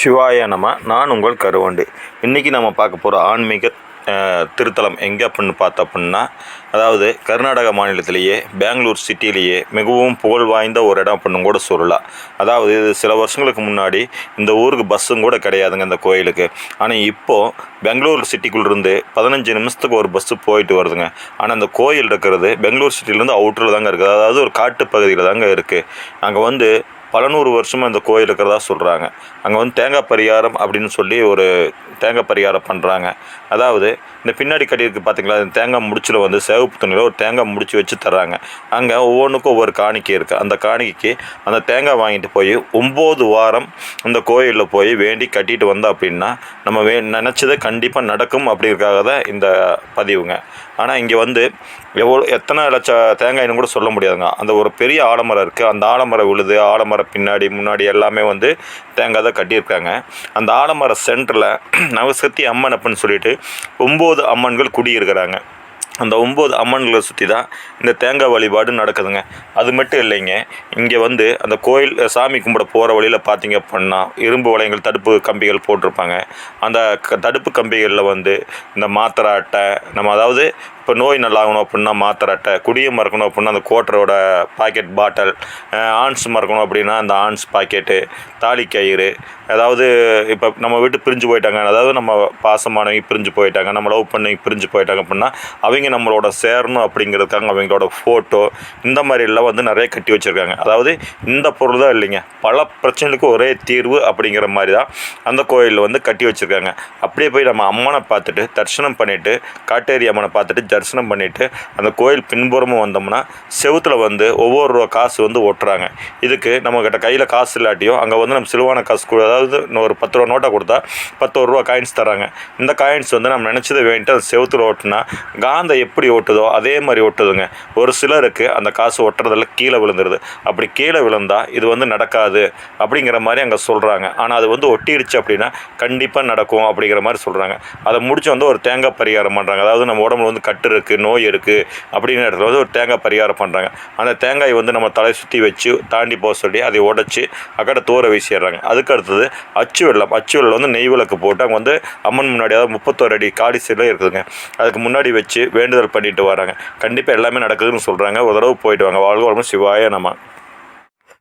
சிவாய நம நான் உங்கள் கருவண்டு. இன்றைக்கி நம்ம பார்க்க போகிற ஆன்மீக திருத்தலம் எங்கே அப்படின்னு பார்த்தோம் அப்படின்னா அதாவது கர்நாடக மாநிலத்திலேயே பெங்களூர் சிட்டிலேயே மிகவும் புகழ் வாய்ந்த ஒரு இடம் அப்படின்னு கூட சொல்லலாம். அதாவது இது சில வருஷங்களுக்கு முன்னாடி இந்த ஊருக்கு பஸ்ஸும் கூட கிடையாதுங்க இந்த கோயிலுக்கு. ஆனால் இப்போது பெங்களூர் சிட்டிக்குள்ளேருந்து பதினஞ்சு நிமிஷத்துக்கு ஒரு பஸ்ஸு போயிட்டு வருதுங்க. ஆனால் அந்த கோயில் இருக்கிறது பெங்களூர் சிட்டிலேருந்து அவுட்டரில் தாங்க இருக்குது. அதாவது ஒரு காட்டு பகுதியில் தாங்க இருக்குது அங்கே வந்து பல நூறு வருஷமாக இந்த கோயில் இருக்கிறதா சொல்கிறாங்க அங்கே வந்து தேங்காய் பரிகாரம் அப்படின்னு சொல்லி ஒரு தேங்காய் பரிகாரம் பண்ணுறாங்க அதாவது இந்த பின்னாடி கட்டியிருக்கு பார்த்தீங்களா இந்த தேங்காய் முடிச்சில் வந்து சேவப்பு துணியில் ஒரு தேங்காய் முடிச்சு வச்சு தர்றாங்க. அங்கே ஒவ்வொன்றுக்கும் ஒவ்வொரு காணிக்கை இருக்குது அந்த காணிக்கைக்கு அந்த தேங்காய் வாங்கிட்டு போய் ஒம்பது வாரம் அந்த கோயிலில் போய் வேண்டி கட்டிட்டு வந்தோம் அப்படின்னா நம்ம வே நினச்சதை கண்டிப்பாக நடக்கும் அப்படிங்கிறதுக்காக தான் இந்த பதிவுங்க. ஆனால் இங்கே வந்து எவ்வளோ எத்தனை லட்சம் தேங்காய்னு கூட சொல்ல முடியாதுங்க. அந்த ஒரு பெரிய ஆலமரம் இருக்குது அந்த ஆலமரம் விழுது ஆலமரம் பின்னாடி முன்னாடி எல்லாமே வந்து தேங்காய் தான் கட்டியிருக்காங்க. அந்த ஆலமர சென்டரில் நவசக்தி அம்மன் அப்படின்னு சொல்லிட்டு ஒம்பது அம்மன்கள் குடியிருக்கிறாங்க. அந்த ஒம்பது அம்மன்களை சுற்றி தான் இந்த தேங்காய் வழிபாடு நடக்குதுங்க. அது மட்டும் இல்லைங்க இங்கே வந்து அந்த கோயில் சாமி கும்பிட போகிற வழியில் பார்த்தீங்க அப்படின்னா இரும்பு வளையங்கள் தடுப்பு கம்பிகள் போட்டிருப்பாங்க. அந்த க தடுப்பு கம்பிகளில் வந்து இந்த மாத்திரை அட்டை நம்ம அதாவது இப்போ நோய் நல்லாகணும் அப்படின்னா மாத்திரை அட்டை குடியை மறக்கணும் அப்படின்னா அந்த கோட்டரோட பாக்கெட் பாட்டில் ஆன்ஸ் மறக்கணும் அப்படின்னா அந்த ஆன்ஸ் பாக்கெட்டு தாலி கயிறு அதாவது இப்போ நம்ம வீட்டு பிரிஞ்சு போயிட்டாங்க அதாவது நம்ம பாசமானவங்க பிரிஞ்சு போயிட்டாங்க நம்ம லவ் பண்ணி பிரிஞ்சு போயிட்டாங்க அப்படின்னா அவங்க நம்மளோட சேரணும் அப்படிங்கிறதுக்காக அவங்களோட ஃபோட்டோ இந்த மாதிரி எல்லாம் வந்து நிறைய கட்டி வச்சுருக்காங்க. அதாவது இந்த பொருள் தான் இல்லைங்க பல பிரச்சனைகளுக்கு ஒரே தீர்வு அப்படிங்கிற மாதிரி தான் அந்த கோயிலில் வந்து கட்டி வச்சுருக்காங்க. அப்படியே போய் நம்ம அம்மனை பார்த்துட்டு தரிசனம் பண்ணிவிட்டு காட்டேரி அம்மனை பார்த்துட்டு தரிசனம் பண்ணிவிட்டு அந்த கோயில் பின்புறமும் வந்தோம்னா செவுத்துல வந்து ஒவ்வொரு ரூபா காசு வந்து ஒட்டுறாங்க. இதுக்கு நம்மக்கிட்ட கையில் காசு இல்லாட்டியும் அங்கே வந்து நம்ம சிலுவான காசு கொடு அதாவது ஒரு பத்து ரூபா நோட்டை கொடுத்தா பத்து ரூபா காயின்ஸ் தராங்க. இந்த காயின்ஸ் வந்து நம்ம நினச்சதை வேண்டிட்டு அந்த செவுத்துல ஓட்டுனா காந்தை எப்படி ஓட்டுதோ அதே மாதிரி ஓட்டுதுங்க ஒரு சிலருக்கு அந்த காசு ஒட்டுறதில் கீழே விழுந்துருது. அப்படி கீழே விழுந்தால் இது வந்து நடக்காது அப்படிங்கிற மாதிரி அங்கே சொல்கிறாங்க ஆனால் அது வந்து ஒட்டிருச்சு அப்படின்னா கண்டிப்பாக நடக்கும் அப்படிங்கிற மாதிரி சொல்கிறாங்க அதை முடிச்சு வந்து ஒரு தேங்காய் பரிகாரம் பண்ணுறாங்க அதாவது நம்ம உடம்புல வந்து கட் கட்டு இருக்குது நோய் இருக்குது அப்படின்னு இடத்துல வந்து ஒரு தேங்காய் பரிகாரம் பண்ணுறாங்க அந்த தேங்காய் வந்து நம்ம தலை சுற்றி வச்சு தாண்டி போக சொல்லி அதை உடச்சி அக்கட தூர வீசிடுறாங்க. அதுக்கு அடுத்தது அச்சு வெள்ளம். அச்சு வெள்ளம் வந்து நெய் விளக்கு போட்டு அங்கே வந்து அம்மன் முன்னாடி அதாவது முப்பத்தோரு அடி காடி சிலை இருக்குதுங்க. அதுக்கு முன்னாடி வச்சு வேண்டுதல் பண்ணிட்டு வராங்க. கண்டிப்பாக எல்லாமே நடக்குதுன்னு சொல்கிறாங்க ஒரு தடவை போயிட்டு வாங்க. வாழ்க வளமுடன். சிவாய நம்ம